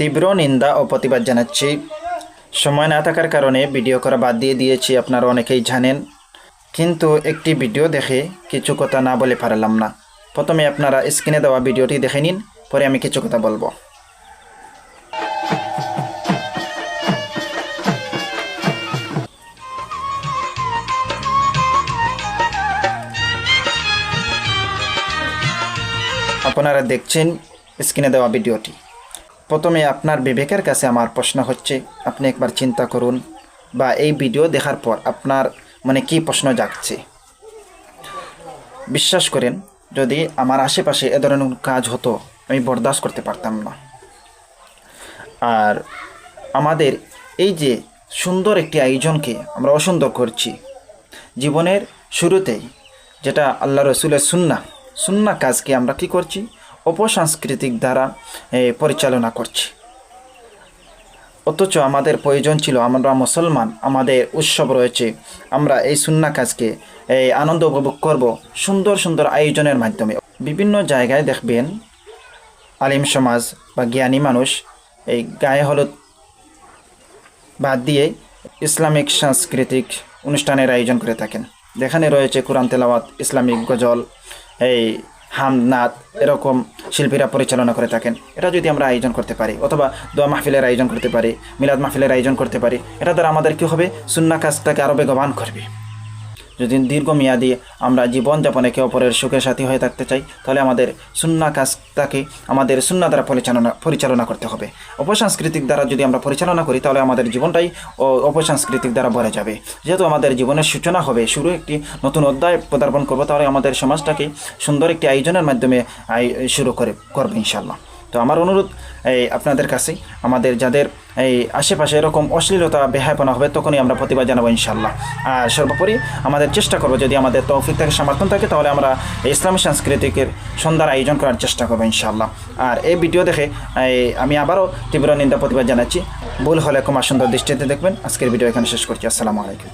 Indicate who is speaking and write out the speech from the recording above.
Speaker 1: তীব্র নিন্দা ও প্রতিবাদ জানাচ্ছি। সময় না থাকার কারণে ভিডিও করা বাদ দিয়ে দিয়েছি, আপনারা অনেকেই জানেন। কিন্তু একটি ভিডিও দেখে কিছু কথা না বলে পারলাম না। প্রথমে আপনারা স্ক্রিনে দেওয়া ভিডিওটি দেখে নিন, পরে আমি কিছু কথা বলব। আপনারা দেখছেন স্ক্রিনে দেওয়া ভিডিওটি। প্রথমে আপনার বিবেকের কাছে আমার প্রশ্ন হচ্ছে, আপনি একবার চিন্তা করুন বা এই ভিডিও দেখার পর আপনার মানে কি প্রশ্ন জাগছে। বিশ্বাস করেন, যদি আমার আশেপাশে এ ধরনের কাজ হতো, আমি বরদাস্ত করতে পারতাম না। আর আমাদের এই যে সুন্দর একটি আয়োজনকে আমরা অসুন্দর করছি, জীবনের শুরুতেই যেটা আল্লাহ রসুলের সুন্না সুন্না কাজকে আমরা কি করছি? অপসাংস্কৃতিক দ্বারা পরিচালনা করছি। অথচ আমাদের প্রয়োজন ছিল, আমরা মুসলমান, আমাদের উৎসব রয়েছে, আমরা এই সুন্না কাজকে এই আনন্দ উপভোগ করব সুন্দর সুন্দর আয়োজনের মাধ্যমে। বিভিন্ন জায়গায় দেখবেন, আলিম সমাজ বা জ্ঞানী মানুষ, এই গায়ে হলুদ বাদ দিয়ে ইসলামিক সাংস্কৃতিক অনুষ্ঠানের আয়োজন করে থাকেন। যেখানে রয়েছে কোরআন তেলাওয়াত, ইসলামিক গজল, এই হামনাথ এরকম শিল্পীরা পরিচালনা করে থাকেন। এটা যদি আমরা আয়োজন করতে পারি, অথবা দোয়া মাহফিলের আয়োজন করতে পারি, মিলাদ মাহফিলের আয়োজন করতে পারি, এটা দ্বারা আমাদের কী হবে? সুন্না কাজটাকে আরও বেগবান করবে। যদি দীর্ঘমেয়াদী আমরা জীবনযাপনে একে অপরের সুখে সাথী হয়ে থাকতে চাই, তাহলে আমাদের সুন্না কাজটাকে আমাদের সুন্না দ্বারা পরিচালনা পরিচালনা করতে হবে। অপসাংস্কৃতিক দ্বারা যদি আমরা পরিচালনা করি, তাহলে আমাদের জীবনটাই অপসাংস্কৃতিক দ্বারা ভরে যাবে। যেহেতু আমাদের জীবনের সূচনা হবে, শুরু একটি নতুন অধ্যায় পদার্পণ করব, তাহলে আমাদের সমাজটাকে সুন্দর একটি আয়োজনের মাধ্যমে শুরু করে করবে ইনশাল্লাহ তো আমার অনুরোধ, এই আপনাদের কাছে আমাদের যাদের এই আশেপাশে এরকম অশ্লীলতা, বেহায়পনা হবে, তখনই আমরা প্রতিবাদ জানাব ইনশাল্লাহ আর সর্বোপরি আমাদের চেষ্টা করব, যদি আমাদের তৌফিক থাকে সমর্থন থাকে, তাহলে আমরা ইসলামী সাংস্কৃতিকের সন্ধ্যার আয়োজন করার চেষ্টা করব ইনশাল্লাহ আর এই ভিডিও দেখে আমি আবারও তীব্র নিন্দা প্রতিবাদ জানাচ্ছি। ভুল হলে ক্ষমা সুন্দর দৃষ্টিতে দেখবেন। আজকের ভিডিও এখানে শেষ করছি। আসসালামু আলাইকুম।